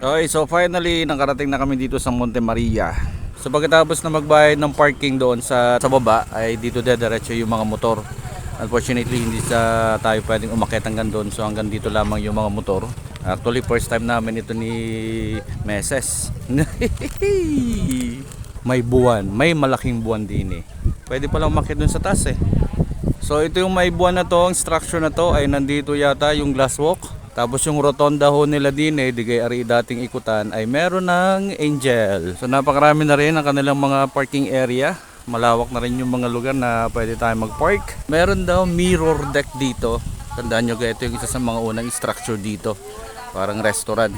Okay, so finally nakarating na kami dito sa Monte Maria. So pagkatapos na magbayad ng parking doon sa sa baba ay dito dediretso yung mga motor. Unfortunately hindi sa tayo pwedeng umakyat hanggang doon so hanggang dito lamang yung mga motor. Actually first time namin ito ni Meses. may buwan, may malaking buwan din eh. Pwede palang umakyat doon sa taas eh. So ito yung may buwan na to, ang structure na to ay nandito yata yung glass walk. Tapos yung rotonda ho nila din eh, di ari dating ikutan ay meron ng angel. So napakarami na rin ang kanilang mga parking area. Malawak na rin yung mga lugar na pwede tayo mag-park. Meron daw mirror deck dito. Tandaan nyo ito yung isa sa mga unang structure dito. Parang restaurant.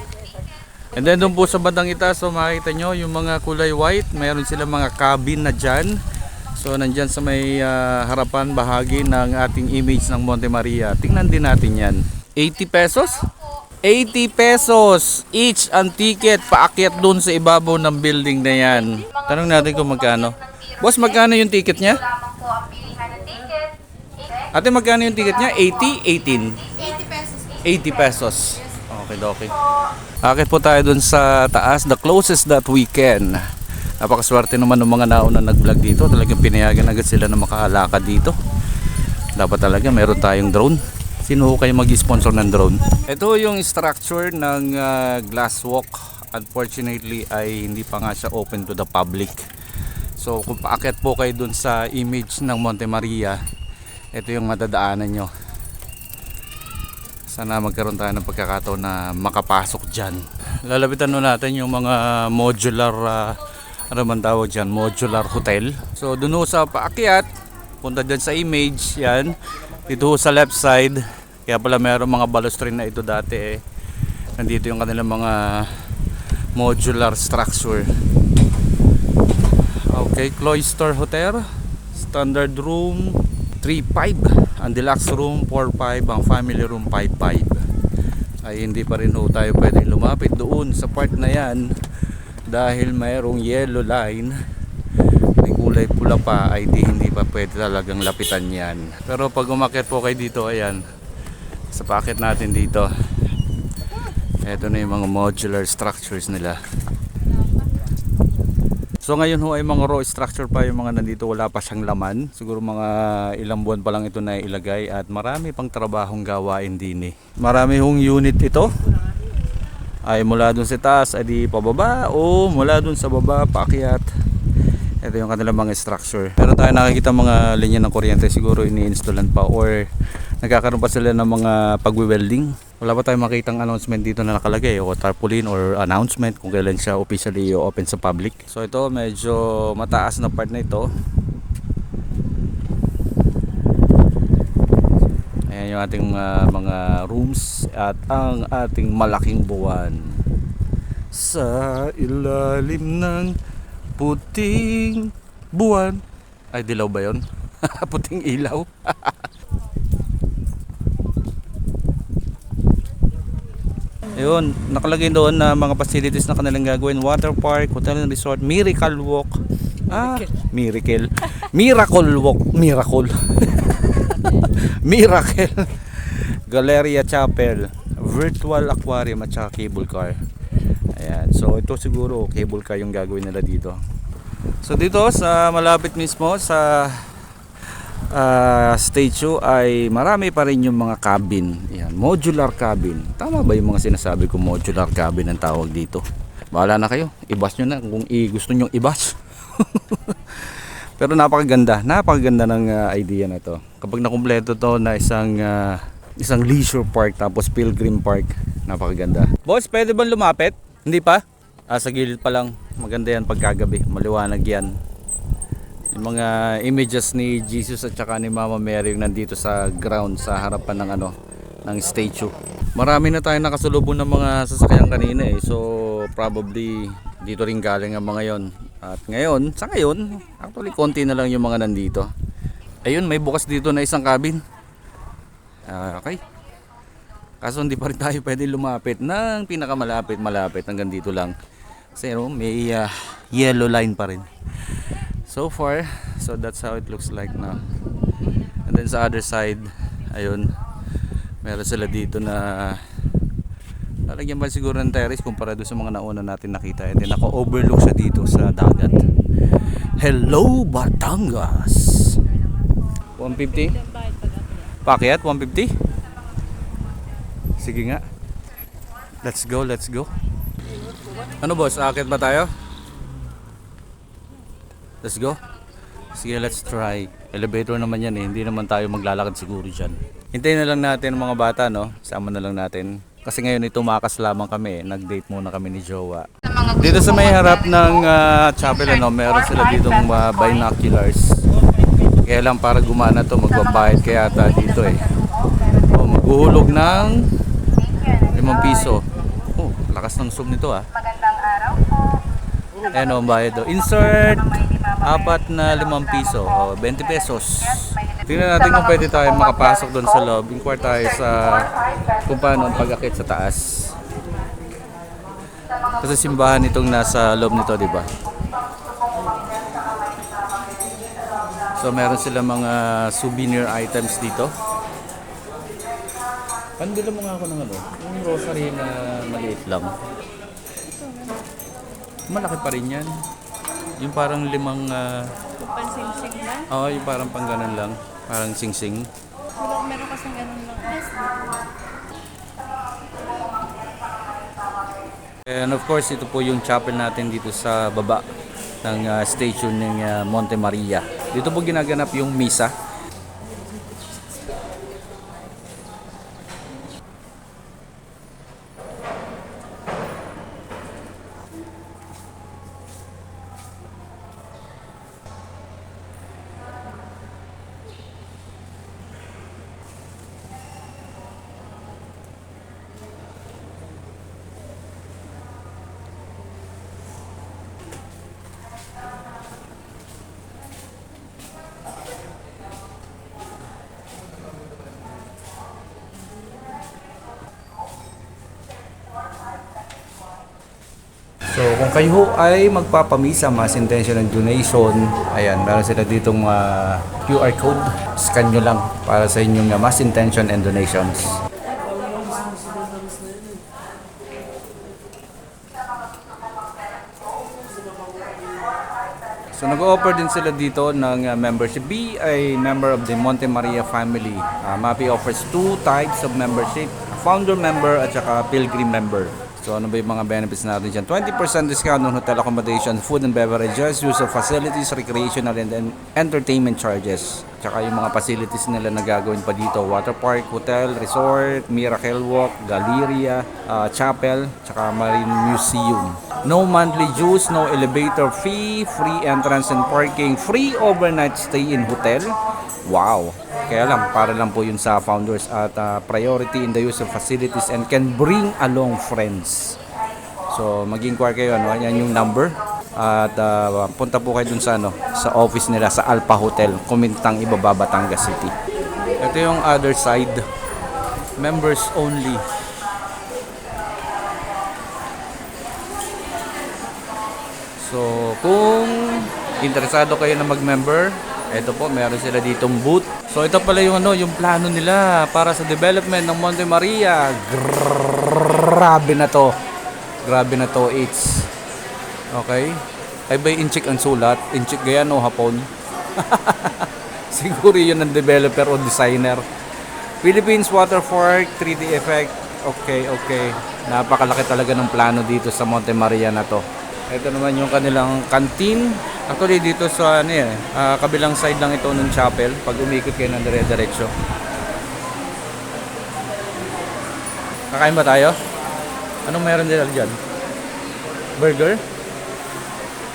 And then doon po sa bandang itaas, so makikita nyo yung mga kulay white. Meron sila mga cabin na dyan. So nandyan sa may ah, harapan bahagi ng ating image ng Monte Maria. Tingnan din natin yan. 80 pesos? 80 pesos each ang ticket paakyat doon sa ibabaw ng building na yan. Tanong natin kung magkano. Boss, magkano yung ticket niya? Ate, magkano yung ticket niya? 80? 18? 80 pesos. 80 pesos. Okay, okay. Akit po tayo dun sa taas, the closest that we can. Napakaswerte naman ng mga nauna nag-vlog dito. Talagang pinayagan agad sila na makahalakad dito. Dapat talaga meron tayong drone. Sino ho kayo mag-sponsor ng drone? Ito yung structure ng ah, glass walk. Unfortunately ay hindi pa nga siya open to the public. So kung paakyat po kayo dun sa image ng Monte Maria, ito yung madadaanan nyo sana magkaroon tayo ng pagkakataon na makapasok dyan lalapitan nun natin yung mga modular ah, ano man tawag dyan modular hotel so dun sa paakyat punta dyan sa image yan dito ho sa left side kaya pala meron mga balustrade na ito dati eh. Nandito yung kanilang mga modular structure. Okay cloister hotel standard room 3.5 ang deluxe room 4.5 ang family room 5.5 ay hindi pa rin ho tayo pwedeng lumapit doon sa part na yan dahil mayroong yellow line kulay pula pa ay di hindi pa pwede talagang lapitan yan pero pag umakyat po kayo dito ayan sa packet natin dito eto na yung mga modular structures nila So ngayon ho ay mga raw structure pa yung mga nandito wala pa siyang laman. Siguro mga ilang buwan pa lang ito na ilagay at marami pang trabahong gawain din eh. Marami hong unit ito. Ay mula dun sa taas ay di pababa o mula dun sa baba paakyat. Ito yung kanilang mga structure. Pero tayo nakikita mga linya ng kuryente siguro ini-installan pa or nagkakaroon pa sila ng mga pagwe-welding. Wala pa tayong makitang announcement dito na nakalagay o tarpaulin or announcement kung kailan siya officially open sa public. So ito medyo mataas na part na ito. Ayan yung ating mga, mga rooms at ang ating malaking buwan sa ilalim ng puting buwan. Ay, dilaw ba yon? puting ilaw. Ayun, nakalagay doon na mga facilities na kanilang gagawin. Water park, hotel and resort, miracle walk. Ah, miracle. Miracle walk. Miracle. miracle. Galleria Chapel. Virtual aquarium at saka cable car. Ayan. So ito siguro cable car yung gagawin nila dito. So dito sa malapit mismo sa ah, statue ay marami pa rin yung mga cabin. Ayan, modular cabin. Tama ba yung mga sinasabi ko modular cabin ang tawag dito? Bahala na kayo. Ibas nyo na kung gusto nyo ibas. Pero napakaganda. Napakaganda ng ah, idea na to. Kapag nakumpleto to na isang ah, isang leisure park tapos pilgrim park. Napakaganda. Boss, pwede bang lumapit? Hindi pa? Ah, sa gilid pa lang. Maganda yan pagkagabi. Maliwanag yan. Yung mga images ni Jesus at saka ni Mama Mary yung nandito sa ground sa harapan ng ano ng statue. Marami na tayong nakasulubong ng mga sasakyan kanina eh. So probably dito rin galing ang mga yon. At ngayon, sa ngayon, actually konti na lang yung mga nandito. Ayun, may bukas dito na isang cabin. Ah, okay. Kaso hindi pa rin tayo pwede lumapit ng pinakamalapit malapit hanggang dito lang. Kasi ano, may ah, yellow line pa rin. So far, so that's how it looks like now. And then sa other side, ayun, meron sila dito na Lalagyan ba siguro ng terrace kumpara doon sa mga nauna natin nakita. And then naka-overlook siya dito sa dagat. Hello Batangas! 150? Pakyat? 150? Sige nga. Let's go, let's go. Ano boss, akit ba tayo? Let's go. Sige, let's try. Elevator naman yan eh. Hindi naman tayo maglalakad siguro dyan. Hintayin na lang natin mga bata, no? Sama na lang natin. Kasi ngayon ito tumakas lamang kami. Nag-date muna kami ni Jowa. Dito sa may harap ng ah, chapel, ano, meron sila ditong ah, binoculars. Kaya lang para gumana to, magbabayad kaya ata dito eh. Oh, maghuhulog ng 5 piso. Oh, lakas ng zoom nito ah. Magandang araw po. Ayan o, ang bayad o. Insert, apat na limang piso. O, 20 pesos. Tingnan natin kung pwede tayo makapasok doon sa loob. Inquire tayo sa kung paano ang pag-akit sa taas. Kasi simbahan itong nasa loob nito, di ba? So, meron sila mga souvenir items dito. Pandila mo nga ako ng ano, yung rosary na maliit lang. Malaki pa rin yan. Yung parang limang, ah, Pansingsing lang. oo, yung parang pang ganun lang. Parang sing-sing. Wala, meron kasing ganun lang. And of course, ito po yung chapel natin dito sa baba ng ah, station ng ah, Monte Maria. Dito po ginaganap yung misa. So kung kayo ay magpapamisa, mas intention ng donation, ayan, meron sila ditong ah, QR code. Scan nyo lang para sa inyong ah, mass intention and donations. So nag-offer din sila dito ng uh, membership. B ay member of the Monte Maria family. Uh, MAPI offers two types of membership. Founder member at saka pilgrim member. So ano ba yung mga benefits natin dyan? 20% discount on hotel accommodation, food and beverages, use of facilities, recreational and en- entertainment charges. Tsaka yung mga facilities nila na gagawin pa dito. Water park, hotel, resort, Miracle Walk, Galleria, uh, chapel, tsaka marine museum. No monthly dues, no elevator fee, free entrance and parking, free overnight stay in hotel. Wow! Kaya lang, para lang po yun sa founders at uh, priority in the use of facilities and can bring along friends. So, mag-inquire kayo, ano, yan yung number. At uh, punta po kayo dun sa, ano, sa office nila sa Alpha Hotel, Kumintang, Ibaba, Batangas City. Ito yung other side. Members only. So, kung interesado kayo na mag-member, ito po, meron sila ditong booth. So, ito pala yung ano, yung plano nila para sa development ng Monte Maria. Grabe na to. Grabe na to, it's. Okay? Ay ba inchik ang sulat? Inchik gaya no hapon? Siguro yun ang developer o designer. Philippines Waterpark 3D effect. Okay, okay. Napakalaki talaga ng plano dito sa Monte Maria na to. Ito naman yung kanilang canteen. Actually dito sa ano eh, ah, kabilang side lang ito ng chapel pag umikot kayo ng dire-diretso. Kakain ba tayo? Anong meron nila dyan? Burger?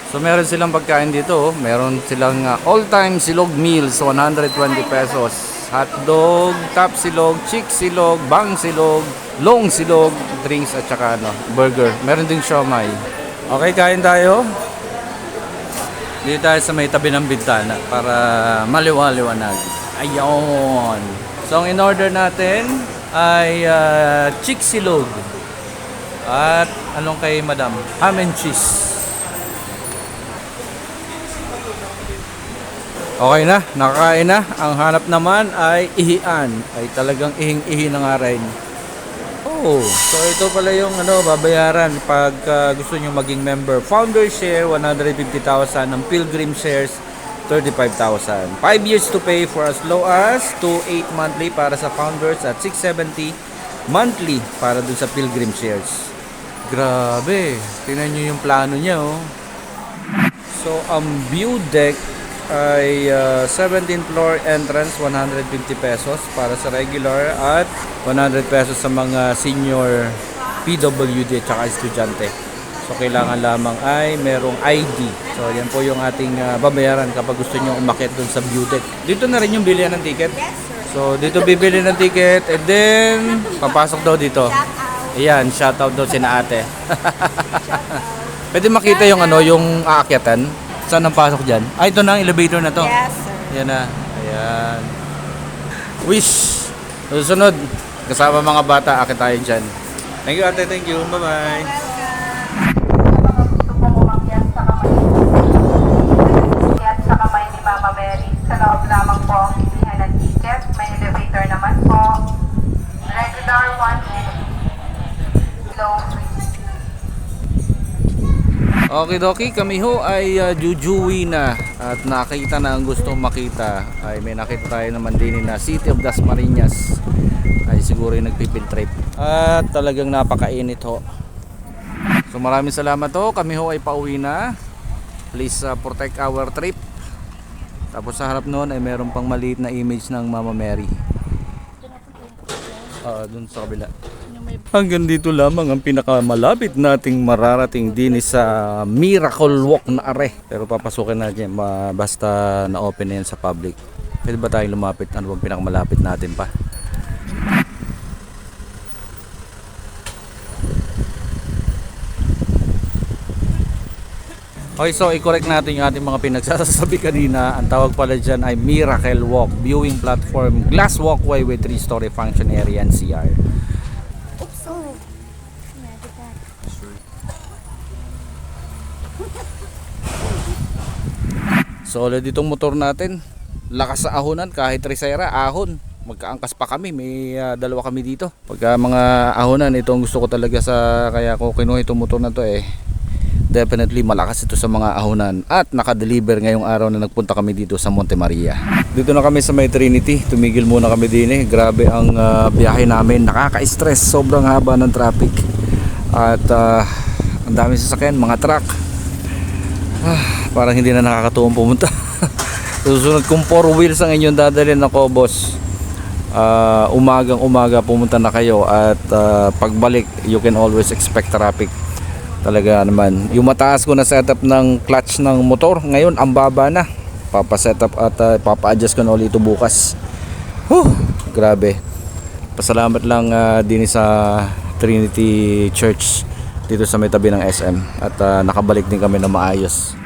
So meron silang pagkain dito, oh. meron silang ah, all-time silog meals 120 pesos. Hotdog, top silog, chick silog, bang silog, long silog, drinks at saka ano, burger. Meron din siomay. Okay, kain tayo. Dito tayo sa may tabi ng bintana para maliwaliwanag. Ayun. So ang in-order natin ay ah, chick silog. At anong kay madam? Ham and cheese. Okay na, nakakain na. Ang hanap naman ay ihian. Ay talagang ihing-ihi na nga rin. Oh, so ito pala yung ano, babayaran pag ah, gusto nyo maging member. Founder share, 150,000. Ang Pilgrim shares, 35,000. 5 years to pay for as low as 2.8 monthly para sa founders at 670 monthly para dun sa Pilgrim shares. Grabe, tingnan nyo yung plano niya oh. So, ang view deck ay uh, 17th floor entrance 150 pesos para sa regular at 100 pesos sa mga senior PWD at saka estudyante. So kailangan lamang ay merong ID. So yan po yung ating uh, babayaran kapag gusto nyo umakit dun sa deck. Dito na rin yung bilihan ng ticket. So dito bibili ng ticket and then papasok daw dito. Ayan, shoutout daw si na ate. Pwede makita yung ano, yung aakyatan. Saan ang pasok dyan? Ah, ito na ang elevator na to. Yes, sir. Yan na. Ayan. Wish. Susunod. Kasama mga bata, akit tayo dyan. Thank you ate, thank you. Bye-bye. Okay doki, kami ho ay uh, jujuwi na at nakita na ang gusto makita. Ay may nakita tayo naman din na City of Dasmariñas. Ay siguro yung nagpipiltrate at talagang napakainit ho. So maraming salamat ho. Kami ho ay pauwi na. Please uh, protect our trip. Tapos sa harap noon ay meron pang maliit na image ng Mama Mary. Ah, dun sa kabila Hanggang dito lamang ang pinakamalapit nating mararating din sa Miracle Walk na are. Pero papasukin natin yan, basta na-open na yan sa public. Pwede ba tayong lumapit? Ano bang pinakamalapit natin pa? Okay, so i-correct natin yung ating mga pinagsasabi kanina. Ang tawag pala dyan ay Miracle Walk, viewing platform, glass walkway with 3-story function area and CR. Solid itong motor natin. Lakas sa ahonan kahit resera, ahon. Magkaangkas pa kami, may ah, dalawa kami dito. Pagka mga ahonan, ito ang gusto ko talaga sa kaya ko kinuha itong motor na to eh. Definitely malakas ito sa mga ahonan at naka-deliver ngayong araw na nagpunta kami dito sa Monte Maria. Dito na kami sa May Trinity. Tumigil muna kami din eh. Grabe ang ah, biyahe namin. Nakaka-stress. Sobrang haba ng traffic. At ah, ang dami sasakyan, mga truck. Ah, parang hindi na nakakatuwang pumunta. Susunod kung 4 wheels ang inyong dadalhin ako, boss. Ah, umagang umaga pumunta na kayo at ah, pagbalik you can always expect traffic. Talaga naman. Yung mataas ko na setup ng clutch ng motor, ngayon ang baba na. Papa-setup at ah, papa-adjust ko na ulit ito bukas. Huh, grabe. Pasalamat lang ah, din sa Trinity Church dito sa may tabi ng SM at ah, nakabalik din kami na maayos.